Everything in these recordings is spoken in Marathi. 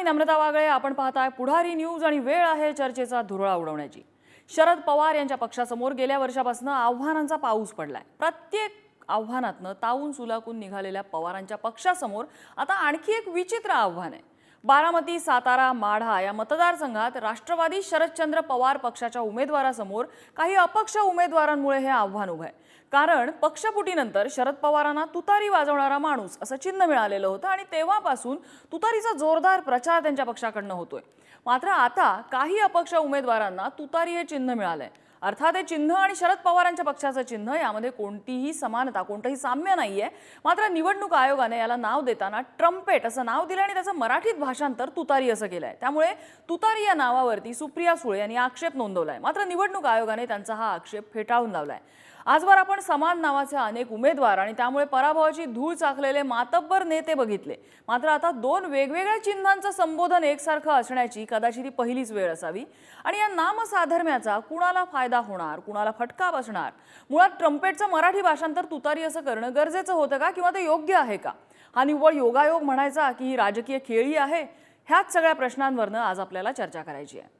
मी नम्रता वागळे आपण पाहताय पुढारी न्यूज आणि वेळ आहे चर्चेचा धुरळा उडवण्याची. शरद पवार यांच्या पक्षासमोर गेल्या वर्षापासून आव्हानांचा पाऊस पडलाय. प्रत्येक आव्हानातनं तावून सुलाकून निघालेल्या पवारांच्या पक्षासमोर आता आणखी एक विचित्र आव्हान आहे. बारामती सातारा माढा या मतदारसंघात राष्ट्रवादी शरदचंद्र पवार पक्षाच्या उमेदवारासमोर काही अपक्ष उमेदवारांमुळे हे आव्हान उभं आहे. कारण पक्षपुटीनंतर शरद पवारांना तुतारी वाजवणारा माणूस असं चिन्ह मिळालेलं होतं आणि तेव्हापासून तुतारीचा जोरदार प्रचार त्यांच्या पक्षाकडनं होतोय. मात्र आता काही अपक्ष उमेदवारांना तुतारी हे चिन्ह मिळालंय. अर्थात हे चिन्ह आणि शरद पवारांच्या पक्षाचं चिन्ह यामध्ये कोणतीही समानता कोणतंही साम्य नाहीये. मात्र निवडणूक आयोगाने याला नाव देताना ट्रम्पेट असं नाव दिलं आणि त्याचं मराठीत भाषांतर तुतारी असं केलंय. त्यामुळे तुतारी या नावावरती सुप्रिया सुळे यांनी आक्षेप नोंदवलाय. मात्र निवडणूक आयोगाने त्यांचा हा आक्षेप फेटाळून लावलाय. आजवर आपण समान नावाचे अनेक उमेदवार आणि त्यामुळे पराभवाची धूळ चाकलेले मातब्बर नेते बघितले. मात्र आता दोन वेगवेगळ्या चिन्हांचं संबोधन एकसारखं असण्याची कदाचित ही पहिलीच वेळ असावी. आणि या नामसाधर्म्याचा कुणाला फायदा होणार कुणाला फटका बसणार? मुळात ट्रम्पेटचं मराठी भाषांतर तुतारी असं करणं गरजेचं होतं का किंवा ते योग्य आहे का? हा निव्वळ योगायोग म्हणायचा की ही राजकीय खेळी आहे? ह्याच सगळ्या प्रश्नांवरनं आज आपल्याला चर्चा करायची आहे.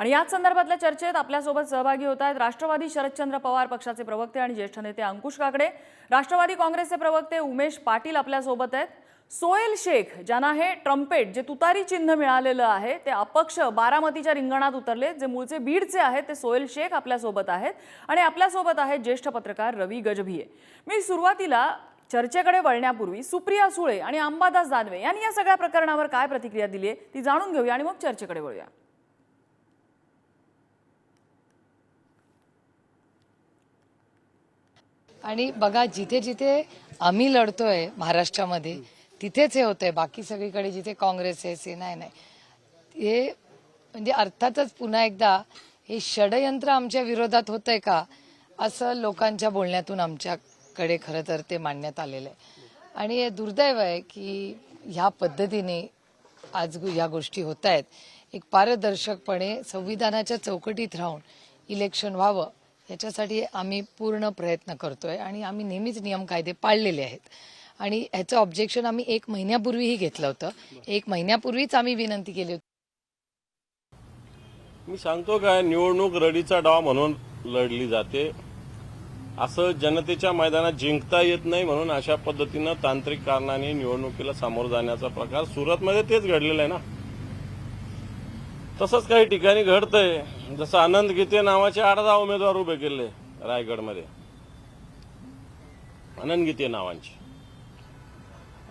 आणि याच संदर्भातल्या चर्चेत आपल्यासोबत सहभागी होत आहेत राष्ट्रवादी शरदचंद्र पवार पक्षाचे प्रवक्ते आणि ज्येष्ठ नेते अंकुश काकडे राष्ट्रवादी काँग्रेसचे प्रवक्ते उमेश पाटील आपल्यासोबत आहेत. सोहेल शेख ज्यांना हे ट्रम्पेट जे तुतारी चिन्ह मिळालेलं आहे ते अपक्ष बारामतीच्या रिंगणात उतरले जे मूळचे बीडचे आहेत ते सोहेल शेख आपल्यासोबत आहेत. आणि आपल्यासोबत आहेत ज्येष्ठ पत्रकार रवी गजभिये. मी सुरुवातीला चर्चेकडे वळण्यापूर्वी सुप्रिया सुळे आणि अंबादास दानवे यांनी या सगळ्या प्रकरणावर काय प्रतिक्रिया दिली आहे ती जाणून घेऊया आणि मग चर्चेकडे वळूया. आणि बघा जिथे जिथे आम्ही लढतोय महाराष्ट्रामध्ये तिथेच हे होतंय. बाकी सगळीकडे जिथे काँग्रेस आहे सेना आहे नाही हे म्हणजे अर्थातच पुन्हा एकदा हे षडयंत्र आमच्या विरोधात होतंय का असं लोकांच्या बोलण्यातून आमच्याकडे खरं तर ते मांडण्यात आलेलं आहे आणि हे दुर्दैव आहे की ह्या पद्धतीने आज ह्या गोष्टी होत आहेत एक पारदर्शकपणे संविधानाच्या चौकटीत राहून इलेक्शन व्हावं याच्यासाठी आम्ही पूर्ण प्रयत्न करतोय आणि आम्ही नेहमीच नियम कायदे पाळलेले आहेत. आणि ह्याचं ऑब्जेक्शन आम्ही एक महिन्यापूर्वीही घेतलं होतं. एक महिन्यापूर्वीच आम्ही विनंती केली होती. मी सांगतो काय निवडणूक रडीचा डाव म्हणून लढली जाते. असं जनतेच्या मैदानात जिंकता येत नाही म्हणून अशा पद्धतीनं तांत्रिक कारणाने निवडणुकीला सामोरं जाण्याचा प्रकार सुरतमध्ये तेच घडलेलं आहे ना. तसंच काही ठिकाणी घडतंय. जसं आनंद गीते नावाचे आठ दहा उमेदवार उभे केले रायगडमध्ये. आनंद गीते नावांचे.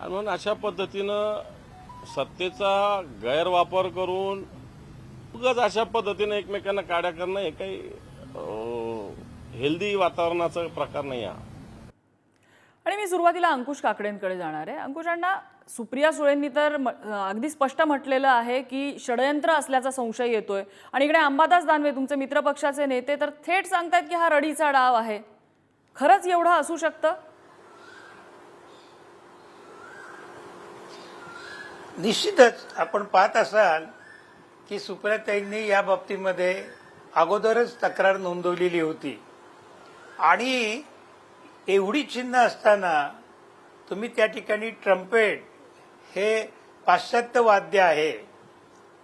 आणि म्हणून अशा पद्धतीनं सत्तेचा गैरवापर करून उगाच अशा पद्धतीने एकमेकांना काड्या करणं हे काही हेल्दी वातावरणाचा प्रकार नाही हा आणि मी सुरुवातीला अंकुश काकडेंकडे जाणार आहे. अंकुशांना सुप्रिया सुळेंनी तर म- अगदी स्पष्ट म्हटलेलं आहे की षडयंत्र असल्याचा संशय येतोय. आणि इकडे अंबादास दानवे तुमचे मित्रपक्षाचे नेते तर थेट सांगतायत की हा रडीचा डाव आहे. खरंच एवढं असू शकतं? निश्चितच. आपण पाहत असाल की सुप्रियाताईंनी या बाबतीमध्ये अगोदरच तक्रार नोंदवलेली होती. आणि एवढी चिन्ह असताना तुम्ही त्या ठिकाणी ट्रम्पेट हे पाश्चात्य वाद्य आहे.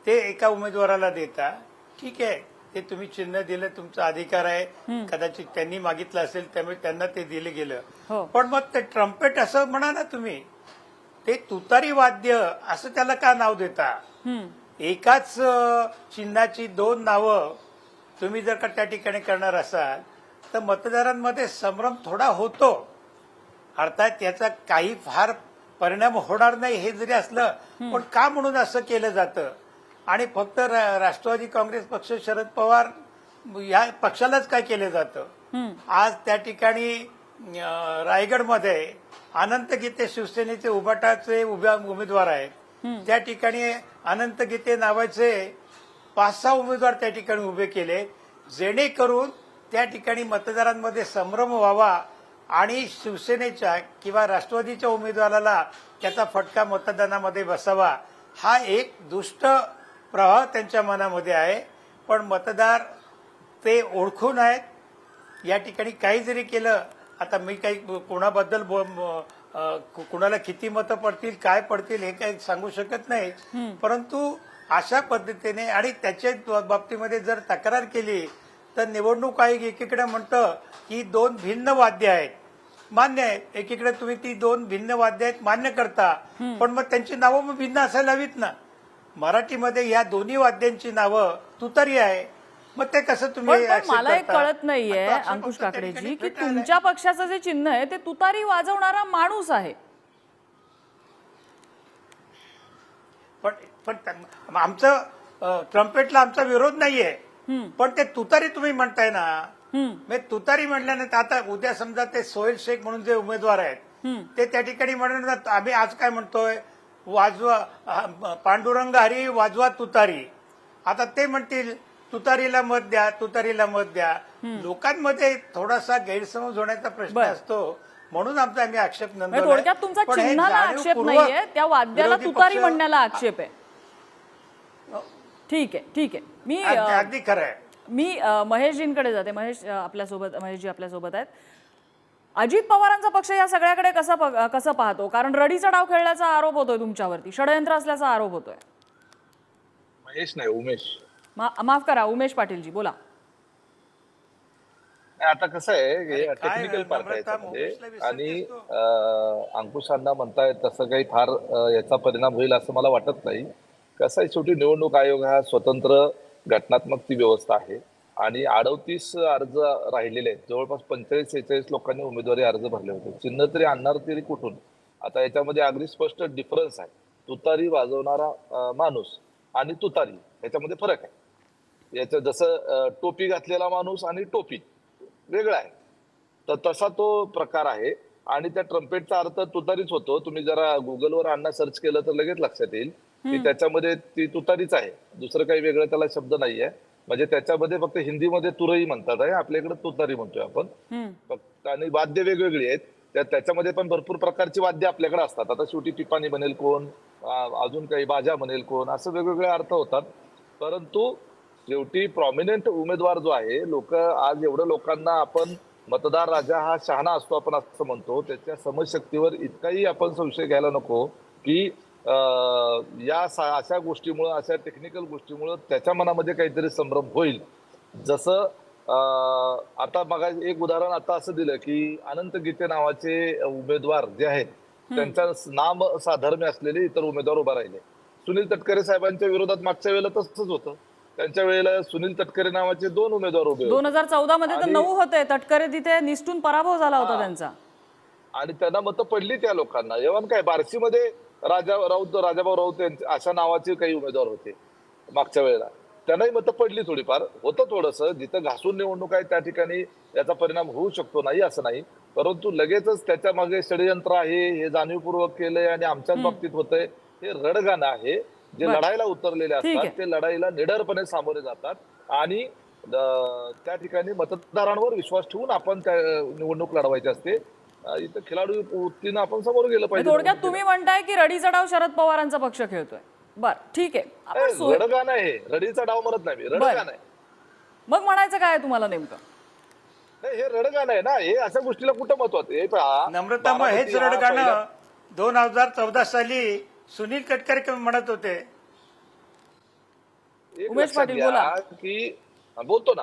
ते एका उमेदवाराला देता. ठीक आहे. ते तुम्ही चिन्ह दिलं तुमचा अधिकार आहे. कदाचित त्यांनी मागितलं असेल त्यामुळे त्यांना ते दिलं हो. गेलं पण मग ते ट्रम्पेट असं म्हणा ना तुम्ही ते तुतारी वाद्य असं त्याला का नाव देता? एकाच चिन्हाची दोन नावं तुम्ही जर का त्या ठिकाणी करणार असाल तर मतदारांमध्ये संभ्रम थोडा होतो. अर्थात त्याचा काही फार परिणाम होणार नाही हे जरी असलं पण का म्हणून असं केलं जातं? आणि फक्त राष्ट्रवादी काँग्रेस पक्ष शरद पवार या पक्षालाच काय केलं जातं? आज त्या ठिकाणी रायगडमध्ये अनंत गीते शिवसेनेचे उभाटाचे उभ्या उमेदवार आहेत. त्या ठिकाणी अनंत गीते नावाचे पाच सहा उमेदवार त्या ठिकाणी उभे केले. जेणेकरून त्या ठिकाणी मतदारांमध्ये संभ्रम व्हावा आणि शिवसेनेच्या किंवा राष्ट्रवादीच्या उमेदवाराला त्याचा फटका मतदानामध्ये बसावा हा एक दुष्ट प्रवाह त्यांच्या मनामध्ये आहे. पण मतदार ते ओळखून आहेत. या ठिकाणी काही जरी केलं आता मी काही कोणाबद्दल कुणाला किती मतं पडतील काय पडतील हे काही सांगू शकत नाही. परंतु अशा पद्धतीने आणि त्याच्या बाबतीमध्ये जर तक्रार केली तर निवडणूक आयोग एकीकडे म्हणतं की दोन भिन्न वाद्य आहेत. मान्य आहे एकीकडे तुम्ही ती दोन भिन्न वाद्य आहेत मान्य करता. पण मग त्यांची नावं मग भिन्न असायला हवीत ना. मराठीमध्ये या दोन्ही वाद्यांची नावं तुतारी आहे. मग ते कसं तुम्ही मला एक? कळत नाहीये अंकुश काकडेजी की. तुमच्या पक्षाचं जे चिन्ह आहे ते तुतारी वाजवणारा माणूस आहे. पण पण आमचं ट्रम्पेटला आमचा विरोध नाहीये. पण ते तुतारी तुम्ही म्हणताय ना म्हणजे तुतारी म्हटल्यानंतर आता उद्या समजा ते सोहेल शेख म्हणून जे उमेदवार आहेत ते त्या ठिकाणी म्हणणार आम्ही आज काय म्हणतोय वाजवा पांडुरंग हरी वाजवा तुतारी. आता ते म्हणतील तुतारीला मत द्या तुतारीला मत द्या. लोकांमध्ये थोडासा गैरसमज होण्याचा प्रश्न. असतो. म्हणून आमचा आम्ही आक्षेप म्हणजे नोंदवलाय. थोडक्यात तुमचा चिन्हाला आक्षेप नाहीये. त्या वाद्याला तुतारी म्हणण्याला आक्षेप आहे. ठीक आहे ठीक आहे. मी अगदी अ, अगदी खरं आहे. मी अ, महेशजींकडे जाते. महेश अ, आपल्यासोबत महेशजी आपल्यासोबत आहेत. अजित पवारांचा पक्ष या सगळ्याकडे कसा प- कसं पाहतो? कारण रडीचा डाव खेळल्याचा आरोप होतोय तुमच्यावरती. षडयंत्र असल्याचा आरोप होतोय. महेश नाही उमेश. मा- माफ करा उमेश पाटीलजी बोला. नाही, आता कसं आहे अरे हे काय टेक्निकल पार्ट आहे याच्यामध्ये. विसरतेस आणि तू. अं, अंकुशांना म्हणतायत तसं काही फार अं, याचा परिणाम होईल असं मला वाटत नाही. कसं आहे शेवटी निवडणूक आयोग हा स्वतंत्र घटनात्मक ती व्यवस्था आहे. आणि अडवतीस अर्ज राहिलेले आहेत. जवळपास पंचेचाळीस सेहेचाळीस लोकांनी उमेदवारी अर्ज भरले होते. चिन्ह तरी आणणार तरी कुठून? आता याच्यामध्ये अगदी स्पष्ट डिफरन्स आहे. तुतारी वाजवणारा माणूस आणि तुतारी याच्यामध्ये फरक आहे. याचं जसं टोपी घातलेला माणूस आणि टोपी वेगळा आहे. तर तसा तो प्रकार आहे. आणि त्या ट्रम्पेटचा अर्थ तुतारीच होतो. तुम्ही जरा गुगलवर अण्णा सर्च केलं तर लगेच लक्षात येईल. की त्याच्यामध्ये ती तुतारीच आहे. दुसरं काही वेगळं त्याला शब्द नाहीये. म्हणजे त्याच्यामध्ये फक्त हिंदीमध्ये तुरई म्हणतात आहे. आपल्याकडे तुतारी म्हणतोय आपण. फक्त आणि वाद्य वेगवेगळी आहेत. त्या त्याच्यामध्ये पण भरपूर प्रकारची वाद्य आपल्याकडे असतात. आता शेवटी पिपाणी बनेल कोण अजून काही बाजा बनेल कोण असं वेगवेगळे अर्थ होतात. परंतु शेवटी प्रॉमिनंट उमेदवार जो आहे लोक आज एवढं लोकांना आपण मतदार राजा हा शहाणा असतो आपण असं म्हणतो. त्याच्या समजशक्तीवर इतकाही आपण संशय घ्यायला नको की या सा- अशा गोष्टीमुळं अशा टेक्निकल गोष्टीमुळं त्याच्या मनामध्ये काहीतरी संभ्रम होईल. जसं आता बघा एक उदाहरण आता असं दिलं की अनंत गीते नावाचे उमेदवार जे आहेत त्यांच्या नाम साधर्म्य असलेले इतर उमेदवार उभा राहिले. सुनील तटकरे साहेबांच्या विरोधात मागच्या वेळेला तसंच होतं. त्यांच्या वेळेला सुनील तटकरे नावाचे दोन उमेदवार उभे दोन हजार चौदा मध्ये तर नऊ होते. तटकरे तिथे निष्ठून पराभव झाला होता त्यांचा. आणि त्यांना मतं पडली त्या लोकांना. एवढं काय बार्शीमध्ये राजा राऊत राजाभाऊ राऊत यांचे अशा नावाचे काही उमेदवार होते मागच्या वेळेला. त्यांनाही मतं पडली थोडीफार. होतं थोडंसं. जिथं घासून निवडणूक आहे त्या ठिकाणी याचा परिणाम होऊ शकतो नाही असं नाही. परंतु लगेचच त्याच्यामागे षडयंत्र आहे हे जाणीवपूर्वक केलंय आणि आमच्याच बाबतीत होतंय हे रडगाणं आहे. जे. लढाईला उतरलेले. असतात ते लढाईला निडरपणे सामोरे जातात आणि त्या ठिकाणी मतदारांवर विश्वास ठेवून आपण त्या निवडणूक लढवायची असते. इथं खेळाडू वृत्तीनं आपण समोर गेलं पाहिजे थोडक्यात तुम्ही म्हणताय की रडीचा डाव शरद पवारांचा पक्ष खेळतोय. बर ठीक आहे. रडगाणं आहे रडीचा डाव म्हणत नाही मी. रडगाणं आहे मग म्हणायचं काय तुम्हाला नेमकं? नाही, हे रडगाणं आहे ना. हे अशा गोष्टीला कुठं महत्वाचं हे पहा, नम्रता मग हेच हा रडगाणं. दोन हजार चौदा साली सुनील तटकरे म्हणत होते. उमेश पाटील, बोला. की हा, बोलतो ना.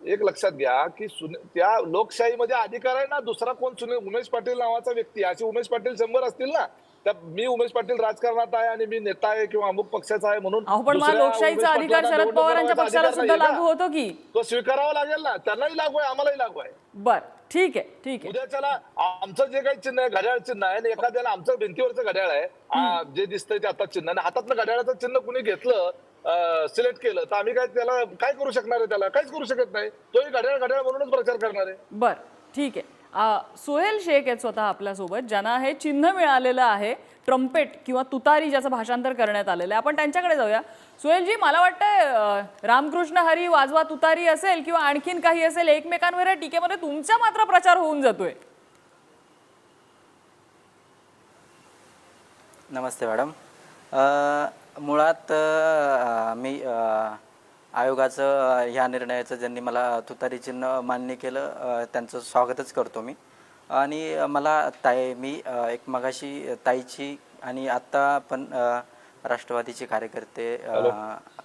एक लक्षात घ्या की सुन- त्या लोकशाहीमध्ये अधिकार आहे ना दुसरा कोण सुनील उमेश पाटील नावाचा व्यक्ती असे उमेश पाटील शंभर असतील ना त्या मी उमेश पाटील राजकारणात आहे आणि मी नेता आहे किंवा अमुक पक्षाचा आहे म्हणून पण लोकशाहीचा अधिकार शरद पवारांच्या पक्षाला सुद्धा लागू. होतो की? तो स्वीकारावा लागेल ना. त्यांनाही लागू आहे आम्हालाही लागू आहे. बर ठीक आहे ठीक आहे. उद्याच्याला आमचं जे काही चिन्ह आहे घड्याळ चिन्ह आहे आणि एखाद्याला आमचं भिंतीवरचं घड्याळ आहे जे दिसतंय ते आता चिन्ह आणि हातातलं घड्याळाचं चिन्ह कुणी घेतलं सिलेक्ट केलं. तर आम्ही काय त्याला काय करू शकणार आहे त्याला? काहीच करू शकत नाही. तोही घड्याळ घड्याळ म्हणूनच प्रचार करणार आहे. बर ठीक आहे. आ, सोहेल शेख आहेत स्वतः आपल्यासोबत ज्यांना हे चिन्ह मिळालेलं आहे ट्रम्पेट किंवा तुतारी ज्याचं भाषांतर करण्यात आलेलं आहे. आपण त्यांच्याकडे जाऊया. सोहेलजी मला वाटतंय रामकृष्ण हरी वाजवा तुतारी असेल किंवा आणखीन काही असेल एकमेकांवर या टीकेमध्ये तुमचा मात्र प्रचार होऊन जातोय. नमस्ते मॅडम. अ, मुळात अ, मी अ, आयोगाचं अ, ह्या निर्णयाचं ज्यांनी मला तुतारी चिन्ह मान्य केलं अ, त्यांचं स्वागतच करतो मी. आणि मला ताई मी अ, एक मगाशी ताईची आणि आत्ता पण अ, राष्ट्रवादीचे कार्यकर्ते अ,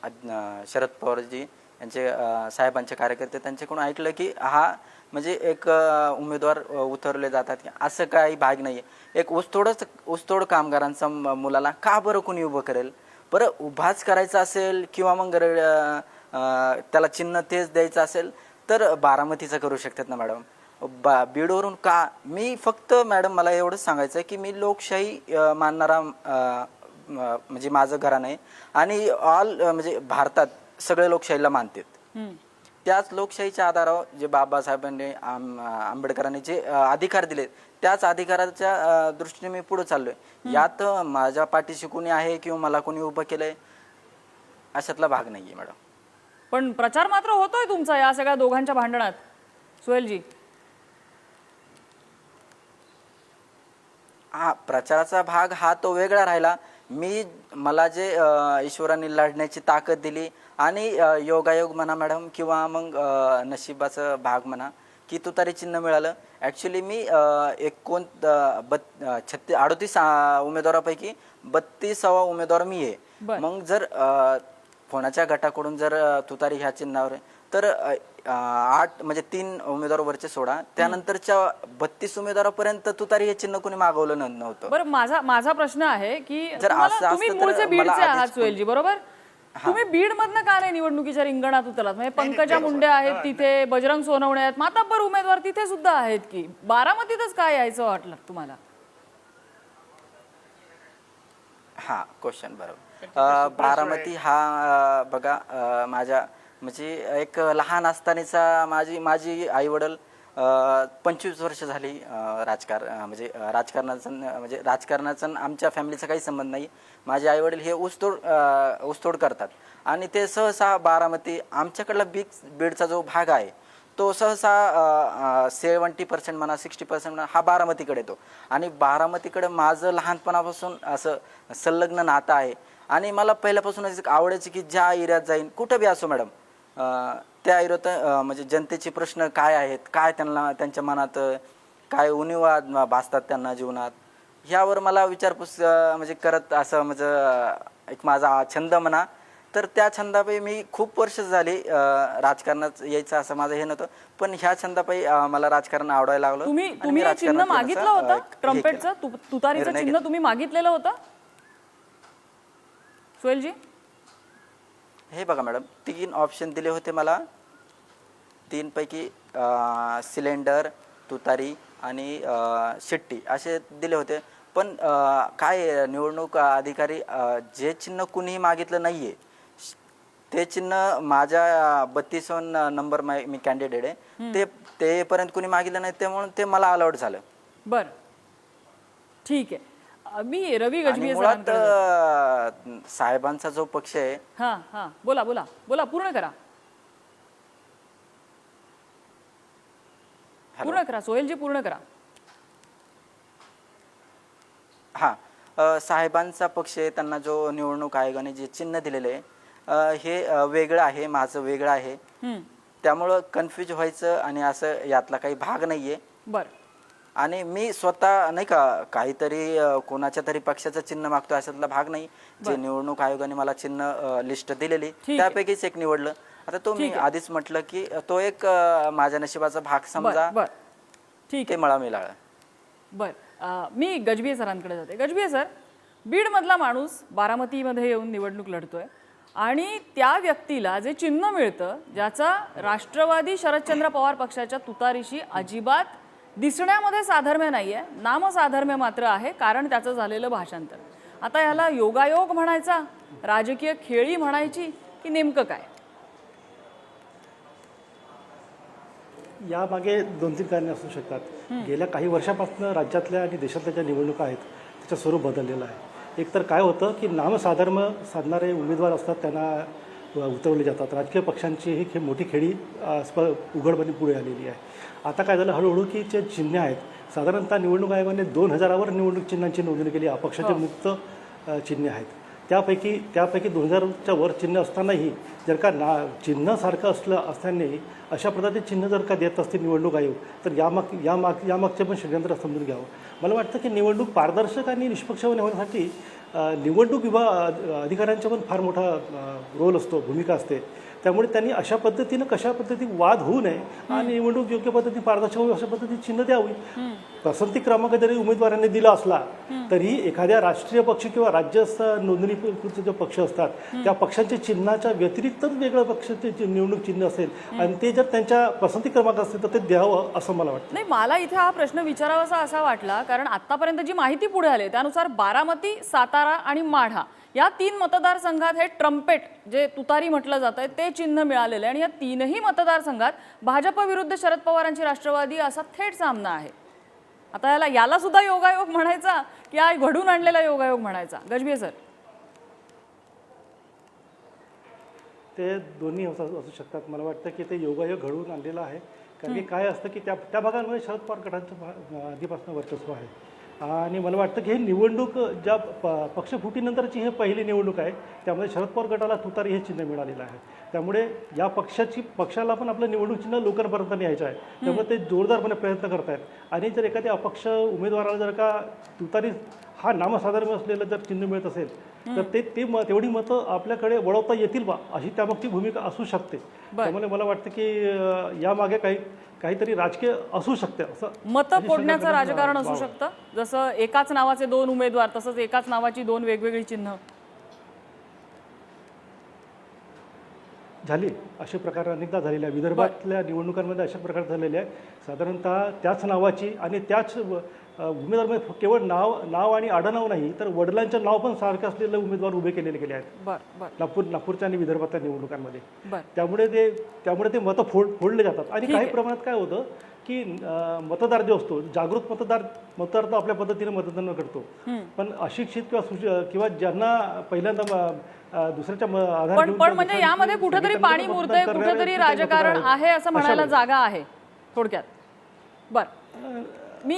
अद- अ, शरद पवारजी यांचे अ, साहेबांचे कार्यकर्ते त्यांच्याकडून ऐकलं की हा म्हणजे एक अ, उमेदवार अ, उतरवले जातात की असं काही भाग नाही एक ऊसतोडच ऊसतोड कामगारांचा म- मुलाला का बरं कोणी उभं करेल? बरं उभाच करायचा असेल किंवा मग त्याला चिन्ह तेच द्यायचं असेल तर बारामतीचा करू शकतात ना मॅडम. बा बीडवरून का मी फक्त मॅडम मला एवढंच सांगायचं आहे की मी लोकशाही मानणारा म्हणजे माझं घराणं आहे. आणि ऑल म्हणजे भारतात सगळे लोकशाहीला मानतात. त्याच लोकशाहीच्या आधारावर जे बाबासाहेबांनी आम- आंबेडकरांनी जे अधिकार दिले त्याच अधिकाराच्या दृष्टीने मी पुढे चाललोय. यात माझ्या पाठीशी कोणी आहे किंवा मला कोणी उभं केलंय अशातला भाग नाहीये मॅडम. पण प्रचार मात्र होतोय तुमचा या सगळ्या दोघांच्या भांडणात. सोहेलजी. हा प्रचाराचा भाग हा तो वेगळा राहिला. मी मला जे ईश्वराने लढण्याची ताकद दिली आणि योगायोग म्हणा मॅडम किंवा मग नशिबाचं भाग म्हणा की तुतारी चिन्ह मिळालं. ॲक्च्युली मी एकोण बत छत्तीस अडतीस उमेदवारापैकी बत्तीसावा उमेदवार मी आहे. मग जर कोणाच्या गटाकडून जर तुतारी ह्या चिन्हावर आहे, तर आठ म्हणजे तीन उमेदवार वरचे सोडा. त्यानंतरच्या बत्तीस उमेदवारापर्यंत तुतारी हे चिन्ह कोणी मागवलं नव्हतं. बरं माझा माझा प्रश्न आहे की जर असं बरोबर? तुम्ही बीड मधनं का नाही निवडणुकीच्या रिंगणात उतरलात? म्हणजे पंकजा मुंडे आहेत तिथे बजरंग सोनवणे आहेत माताब्बर उमेदवार तिथे सुद्धा आहेत की? बारामतीतच काय यायचं वाटलं तुम्हाला? हा क्वेश्चन बरोबर. अ, बारामती हा बघा माझ्या म्हणजे एक लहान असतानाचा माझी माझी आई वडील पंचवीस वर्ष झाली राजकार म्हणजे अ, राजकारणाचं म्हणजे राजकारणाचा आमच्या फॅमिलीचा काही संबंध नाही. माझे आईवडील हे ऊसतोड ऊसतोड करतात. आणि ते सहसा बारामती आमच्याकडला बिग बीडचा जो भाग आहे तो सहसा सेवन्टी पर्सेंट म्हणा सिक्स्टी पर्सेंट म्हणा हा बारामतीकडे येतो. आणि बारामतीकडे माझं लहानपणापासून असं संलग्न नातं आहे. आणि मला पहिल्यापासूनच एक आवडायचं की ज्या एरियात जाईन कुठं बी असो मॅडम त्या एरियात म्हणजे जनतेचे प्रश्न काय आहेत काय त्यांना त्यांच्या मनात काय उणिवा भासतात त्यांना जीवनात? ह्यावर मला विचारपूस म्हणजे करत असं म्हणजे एक माझा छंद म्हणा. तर त्या छंदापायी मी खूप वर्ष झाली राजकारणात यायचं असं माझं हे नव्हतं. पण ह्या छंदापायी अं, मला राजकारण आवडायला लागलं. तुम्ही तुम्ही हे चिन्ह मागितलं होतं? ट्रम्पेटचं. तु- तुतारीचं निर्णय चिन्ह तुम्ही मागितलेलं होतं? सोहेलजी? हे बघा मॅडम तीन ऑप्शन दिले होते मला. तीनपैकी अं, सिलेंडर तुतारी आणि शिट्टी असे दिले होते. पण काय निवडणूक अधिकारी जे चिन्ह कुणीही मागितलं नाही आहे ते चिन्ह माझ्या बत्तीस नंबर मी कॅन्डिडेट आहे. ते तेपर्यंत कुणी मागितलं नाही त्यामुळे ते मला अलाउड झालं. बरं. ठीक आहे. मी रवी गजबी साहेबांचा जो पक्ष आहे हा हा. बोला बोला. बोला पूर्ण करा. पूर्ण करा सोहेलजी पूर्ण करा. हा अ, साहेबांचा पक्ष आहे त्यांना जो निवडणूक आयोगाने जे चिन्ह दिलेलं आहे अ, हे अ, वेगळं आहे माझं वेगळं आहे. हम्म, त्यामुळं कन्फ्यूज व्हायचं आणि असं यातला काही भाग नाहीये. बरं. आणि मी स्वतः नाही का काहीतरी अ, कोणाच्या तरी पक्षाचं चिन्ह मागतो अशातला भाग नाही. जे निवडणूक आयोगाने मला चिन्ह लिस्ट दिलेली आहे. त्यापैकीच एक निवडलं. आता तो मी आहे. आधीच म्हटलं की तो एक माझ्या नशिबाचा भाग समजा. बरं. ठीक ते मला मिळालं. बर. मी गजबिये सरांकडे जाते. गजबिये सर बीडमधला माणूस बारामतीमध्ये येऊन निवडणूक लढतोय आणि त्या व्यक्तीला जे चिन्ह मिळतं ज्याचा राष्ट्रवादी शरदचंद्र पवार पक्षाच्या तुतारीशी अजिबात दिसण्यामध्ये साधर्म्य नाही आहे नामसाधर्म्य मात्र आहे कारण त्याचं झालेलं भाषांतर. आता ह्याला योगायोग म्हणायचा राजकीय खेळी म्हणायची की नेमकं काय? यामागे दोन तीन कारणे असू शकतात. गेल्या काही वर्षापासून राज्यातल्या आणि देशातल्या ज्या निवडणुका आहेत त्याचं स्वरूप बदललेलं आहे. एकतर काय होतं की नामसाधर्म साधणारे उमेदवार असतात त्यांना उतरवले जातात. राजकीय पक्षांची ही खे मोठी खेळी स्प उघडपणे पुढे आलेली आहे. आता काय झालं हळूहळू की जे चिन्ह आहेत साधारणतः निवडणूक आयोगाने दोन हजारावर निवडणूक चिन्हांची नोंदणी केली. अपक्षाचे मुक्त अ, चिन्हे आहेत. त्यापैकी त्यापैकी दोन हजारच्या वर चिन्ह असतानाही जर का ना चिन्ह सारखं असलं असतानाही अशा प्रकारचे चिन्ह जर का देत असतील निवडणूक आयोग तर यामाग यामाग यामागचे पण षडयंत्र समजून घ्यावं. मला वाटतं की निवडणूक पारदर्शक आणि निष्पक्ष होण्यासाठी निवडणूक विभाग अधिकाऱ्यांचा पण फार मोठा रोल असतो भूमिका असते. त्यामुळे त्यांनी अशा पद्धतीनं कशा पद्धती वाद होऊ नये आणि निवडणूक योग्य पद्धतीने पारदर्शक होईल अशा पद्धतीने चिन्ह द्यावी. पसंती क्रमांक जरी उमेदवारांनी दिला असला तरी एखाद्या राष्ट्रीय पक्ष किंवा राज्य नोंदणीकृत जे पक्ष असतात त्या पक्षांच्या चिन्हाच्या व्यतिरिक्तच वेगळं पक्षाचे निवडणूक चिन्ह असेल आणि ते जर त्यांच्या पसंती क्रमांक असेल तर ते द्यावं असं मला वाटतं. नाही मला इथे हा प्रश्न विचारावासा असा वाटला कारण आतापर्यंत जी माहिती पुढे आली त्यानुसार बारामती सातारा आणि माढा या तीन मतदारसंघात हे ट्रम्पेट जे तुतारी म्हटलं जात आहे ते चिन्ह मिळालेलं आहे. आणि या तीनही मतदारसंघात भाजप विरुद्ध शरद पवारांची राष्ट्रवादी असा थेट सामना आहे. आता याला याला सुद्धा योगायोग म्हणायचा की हा घडून आणलेला योगायोग म्हणायचा. गजबीय सर. ते दोन्ही असू असू शकतात. मला वाटतं की ते योगायोग घडवून आणलेलं आहे. कारण की काय असतं की त्या त्या भागांमध्ये शरद पवार गटांचं भा- आधीपासून वर्चस्व आहे. आणि मला वाटतं की हे निवडणूक ज्या प पक्षफुटीनंतरची हे पहिली निवडणूक आहे त्यामध्ये शरद पवार गटाला तुतारी हे चिन्ह मिळालेलं आहे. त्यामुळे या पक्षाची पक्षाला पण आपलं निवडणूक चिन्ह लोकांपर्यंत न्यायचं आहे. त्यामुळे ते जोरदारपणे प्रयत्न करत आहेत आणि जर एखाद्या अपक्ष उमेदवाराला जर का तुतारी हा नामसाधारण असलेलं जर चिन्ह मिळत असेल तर ते ते म तेवढी मतं आपल्याकडे वळवता येतील बा अशी त्यामागची भूमिका असू शकते. त्यामुळे मला वाटतं की यामागे काही काहीतरी राजकीय असू शकते असं मतं अशी फोडण्याचं राजकारण असू शकतं. जसं एकाच नावाचे दोन उमेदवार तसंच एकाच नावाची दोन वेगवेगळी चिन्ह. झाली. असे प्रकार अनेकदा झालेले आहे विदर्भातल्या निवडणुकांमध्ये अशा प्रकार झालेले आहे साधारणतः त्याच नावाची आणि त्याच उमेदवार केवळ नाव नाव आणि आडनाव नाही तर वडिलांचं नाव पण सारखं असलेले उमेदवार उभे केलेले गेले आहेत. नागपूर नागपूरच्या आणि विदर्भातल्या निवडणुकांमध्ये. बर. त्यामुळे ते त्यामुळे ते मतं फोड फोडले जातात. आणि काही प्रमाणात काय होतं की मतदार जो असतो जागृत मतदार मतदार तो आपल्या पद्धतीने मतदान करतो. पण अशिक्षित किंवा सुश- किंवा ज्यांना पहिल्यांदा दुसऱ्याच्या पण पण म्हणजे यामध्ये कुठेतरी पाणी मुरतंय कुठेतरी राजकारण. आहे असं म्हणायला जागा आहे थोडक्यात. बर. मी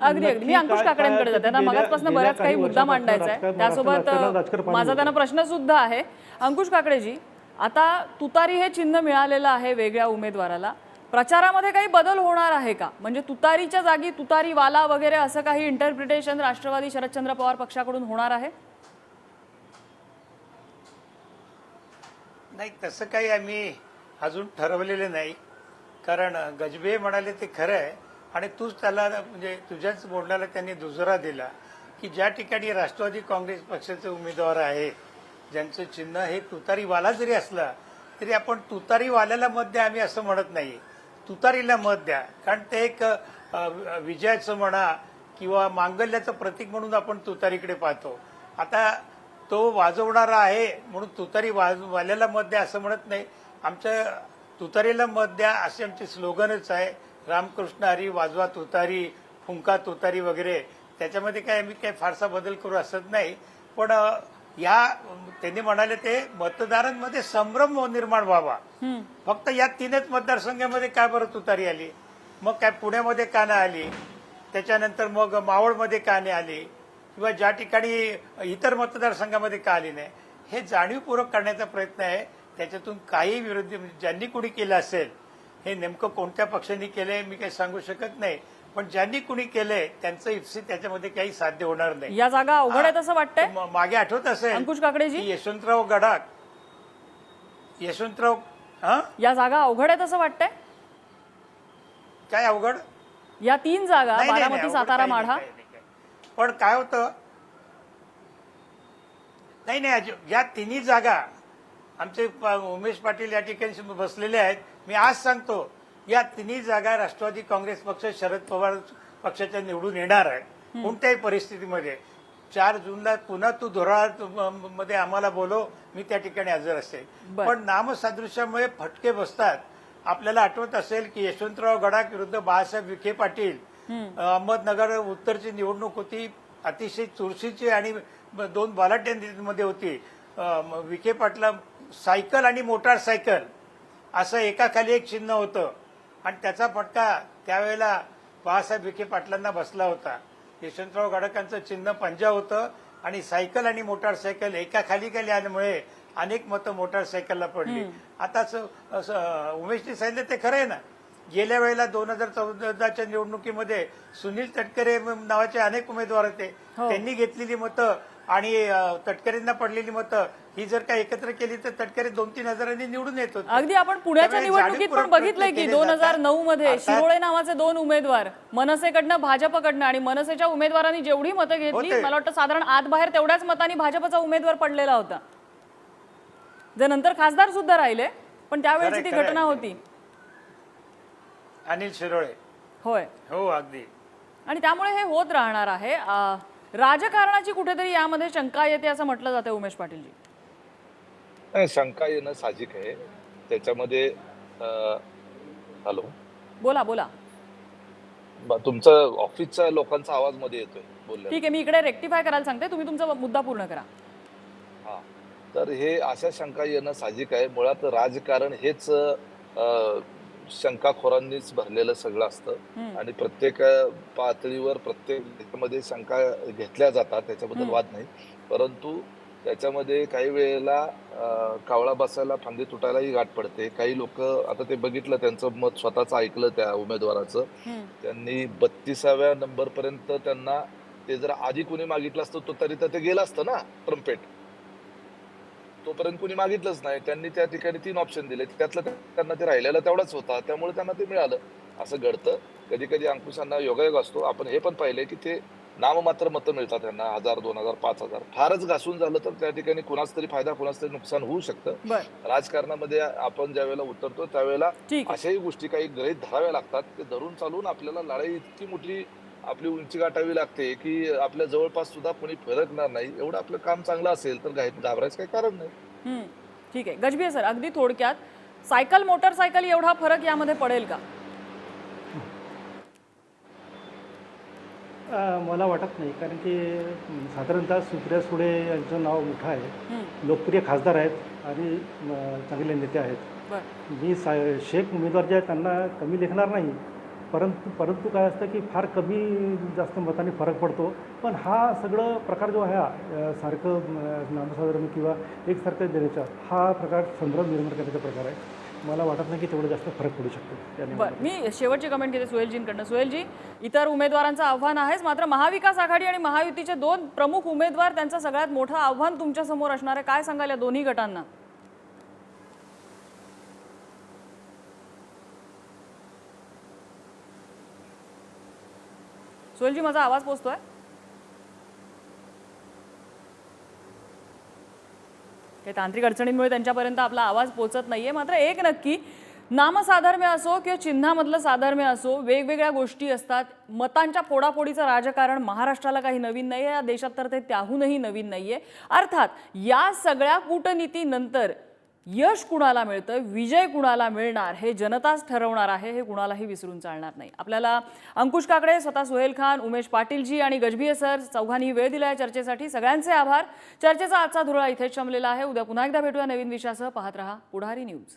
अगदी अगदी. मी अंकुश काकड्यांकडे जाते. मगाचपासून गेल्या बऱ्याच काही मुद्दा मांडायचा आहे. त्यासोबत माझा त्यांना प्रश्न सुद्धा आहे. अंकुश काकडेजी आता तुतारी हे चिन्ह मिळालेलं आहे वेगळ्या उमेदवाराला. प्रचारामध्ये काही बदल होणार आहे का? म्हणजे तुतारीच्या जागी तुतारीवाला वगैरे असं काही इंटरप्रिटेशन राष्ट्रवादी शरदचंद्र पवार पक्षाकडून होणार आहे? नाही तसं काही आम्ही अजून ठरवलेलं नाही. कारण गजबे म्हणाले ते खरं आहे. आणि तूच त्याला म्हणजे तुझ्याच बोलण्याला त्यांनी दुजोरा दिला की ज्या ठिकाणी राष्ट्रवादी काँग्रेस पक्षाचे उमेदवार आहेत ज्यांचं चिन्ह हे तुतारीवाला जरी असला तरी आपण तुतारीवाल्याला मत द्या आम्ही असं म्हणत नाही. तुतारीला मत द्या. कारण ते एक विजयाचं म्हणा किंवा मांगल्याचं प्रतीक म्हणून आपण तुतारीकडे पाहतो. आता तो वाजवणारा आहे म्हणून तुतारी वाज वाल्याला मत द्या असं म्हणत नाही. आमच्या तुतारीला मत द्या असे आमचे स्लोगनच आहे. रामकृष्ण हरी वाजवा तुतारी फुंका तुतारी वगैरे त्याच्यामध्ये काय आम्ही काही फारसा बदल करू असत नाही. पण या त्यांनी म्हणाले ते मतदारांमध्ये संभ्रम निर्माण व्हावा. फक्त या तीनच मतदारसंघामध्ये काय बरं तुतारी आली? मग काय पुण्यामध्ये का नाही आली? त्याच्यानंतर मग मावळमध्ये का नाही आली? किंवा ज्या ठिकाणी इतर मतदारसंघामध्ये का आली नाही? हे जाणीवपूर्वक करण्याचा प्रयत्न आहे. त्याच्यातून काही विरोधी म्हणजे ज्यांनी कुणी केलं असेल हे नेमकं कोणत्या पक्षांनी केलंय मी काही सांगू शकत नाही. पण ज्यांनी कुणी केलंय त्यांचं इप्सित त्याच्यामध्ये काही साध्य होणार नाही. या जागा अवघड आहेत असं वाटतंय? मागे आठवत असेल अंकुश काकडेजी? यशवंतराव गडाख यशवंतराव हा? या जागा अवघड आहेत असं वाटतंय? काय अवघड? या तीन जागा बारामती सातारा माढा. पण काय होतं? नाही नाही या तिन्ही जागा आमचे उमेश पाटील या ठिकाणी बसलेले आहेत. मी आज सांगतो या तिन्ही जागा राष्ट्रवादी काँग्रेस पक्ष शरद पवार पक्षाच्या निवडून येणार आहे. कोणत्याही परिस्थितीमध्ये. चार जूनला पुन्हा तू धोरणा मध्ये आम्हाला बोलव मी त्या ठिकाणी हजर असेल. पण नामसादृश्यामुळे फटके बसतात. आपल्याला आठवत असेल की यशवंतराव गडाख विरुद्ध बाळासाहेब विखे पाटील अहमदनगर उत्तरची निवडणूक होती अतिशय चुरशीची आणि दोन बलाढ्यांमध्ये होती. विखे पाटला सायकल आणि मोटारसायकल. असं एकाखाली एक चिन्ह होतं. आणि त्याचा फटका त्यावेळेला बाळासाहेब विखे पाटलांना बसला होता. यशवंतराव गडाखांचं चिन्ह पंजा होतं आणि सायकल आणि मोटारसायकल एका खाली खाली आल्यामुळे अनेक मतं मोटारसायकलला पडली. आता उमेशने सांगितलं ते खरं आहे ना? गेल्या वेळेला दोन हजार चौदाच्या निवडणुकीमध्ये सुनील तटकरे नावाचे अनेक उमेदवार होते. त्यांनी घेतलेली मतं आणि तटकरेंना पडलेली मतं ही जर का एकत्र केली तर तटकरे दोन तीन हजारांनी निवडून येत अगदी आपण पुण्याच्या निवडणुकीत पण बघितलंय की दोन हजार. नऊ मध्ये शिरोळे नावाचे दोन उमेदवार मनसेकडनं भाजपकडनं आणि मनसेच्या उमेदवारांनी जेवढी मतं घेतली. मला वाटतं साधारण आत बाहेर तेवढ्याच मतांनी भाजपचा उमेदवार पडलेला होता. जे नंतर खासदार सुद्धा राहिले पण त्यावेळेची ती. घटना होती. अनिल शिरोळे. होय. हो अगदी. आणि त्यामुळे हे होत राहणार आहे. राजकारणाची कुठेतरी यामध्ये शंका येते असं म्हटलं जातं उमेश पाटीलजी. नाही, शंका येणं साहजिक आहे. त्याच्यामध्ये अं, हॅलो? बोला बोला. तुमचं ऑफिसच्या लोकांचा आवाजमध्ये येतोय बोलल्या ठीक आहे मी इकडे रेक्टिफाय करायला सांगते. तुम्ही तुमचा मुद्दा पूर्ण करा. हा. तर हे अशा शंका येणं साहजिक आहे. मुळात राजकारण हेच शंकाखोरांनीच भरलेलं सगळं असतं. आणि प्रत्येक पातळीवर प्रत्येक ह्याच्यामध्ये शंका घेतल्या जातात त्याच्याबद्दल वाद नाही. परंतु त्याच्यामध्ये काही वेळेला कावळा बसायला फांदी तुटायलाही गाठ पडते. काही लोक आता ते बघितलं त्यांचं मत स्वतःच ऐकलं त्या उमेदवाराचं. त्यांनी बत्तीसाव्या नंबर पर्यंत त्यांना ते जर आधी कोणी मागितलं असतं तो तरी तर ते गेलं असतं ना ट्रम्पेट. तोपर्यंत कोणी मागितलंच नाही. त्यांनी त्या ठिकाणी तीन ऑप्शन दिले त्यातलं त्यांना ते राहिलेला तेवढाच होता. त्यामुळे त्यांना ते मिळालं. असं घडतं. कधी कधी अंकुशांना योगायोग असतो. आपण हे पण पाहिलंय की ते नाममात्र मतं मिळतात त्यांना हजार दोन हजार पाच हजार. फारच घासून झालं तर त्या ठिकाणी कुणाच तरी फायदा कुणाच तरी नुकसान होऊ शकतं. राजकारणामध्ये आपण ज्या वेळेला उतरतो त्यावेळेला. अशाही गोष्टी काही गृहीत धराव्या लागतात. ते धरून चालून आपल्याला लढाई इतकी मोठी आपली उंची गाठावी लागते की आपल्या जवळपास सुद्धा कोणी फिरकणार नाही. एवढं आपलं काम चांगलं असेल तर घाबरायचं काही कारण नाही. ठीक आहे. गजबी सर अगदी थोडक्यात सायकल मोटरसायकल एवढा फरक यामध्ये पडेल का? मला वाटत नाही. कारण की साधारणतः सुप्रिया सुळे यांचं नाव मोठं आहे. लोकप्रिय खासदार आहेत आणि चांगले नेते आहेत. मी सा शेख उमेदवार जे आहेत त्यांना कमी लेखणार नाही. परंतु परंतु काय असतं की फार कमी जास्त मताने फरक पडतो. पण हा सगळं प्रकार जो आहे हा, सारखं नामसाधारण किंवा एकसारखं देण्याचा हा प्रकार संदर्भ निर्माण करण्याचा प्रकार आहे. मला वाटत नाही की तेवढं जास्त फरक पडू शकतो. बर. मी शेवटची कमेंट घेते सुहेलजींकडनं. सुहेलजी इतर उमेदवारांचं आव्हान आहेच मात्र महाविकास आघाडी आणि महायुतीचे दोन प्रमुख उमेदवार त्यांचं सगळ्यात मोठं आव्हान तुमच्यासमोर असणार आहे. काय सांगाल या दोन्ही गटांना? सुहेलजी माझा आवाज पोचतोय? काही तांत्रिक अडचणींमुळे त्यांच्यापर्यंत आपला आवाज पोचत नाही आहे मात्र एक नक्की नामसाधर्म्य असो किंवा चिन्हामधलं साधर्म्य असो वेगवेगळ्या गोष्टी असतात. मतांच्या फोडाफोडीचं राजकारण महाराष्ट्राला काही नवीन नाही आहे या देशात तर ते त्याहूनही नवीन नाही आहे अर्थात या सगळ्या कूटनीतीनंतर यश कुणाला मिळतं विजय कुणाला मिळणार हे जनताच ठरवणार आहे हे कुणालाही विसरून चालणार नाही. आपल्याला अंकुश काकडे स्वतः सुहेल खान उमेश पाटीलजी आणि गजभिये सर चौघांनी वेळ दिला आहे चर्चेसाठी. सगळ्यांचे आभार. चर्चेचा आजचा धुरळा इथेच शमलेला आहे. उद्या पुन्हा एकदा भेटूया नवीन विषयासह. पाहत रहा पुढारी न्यूज.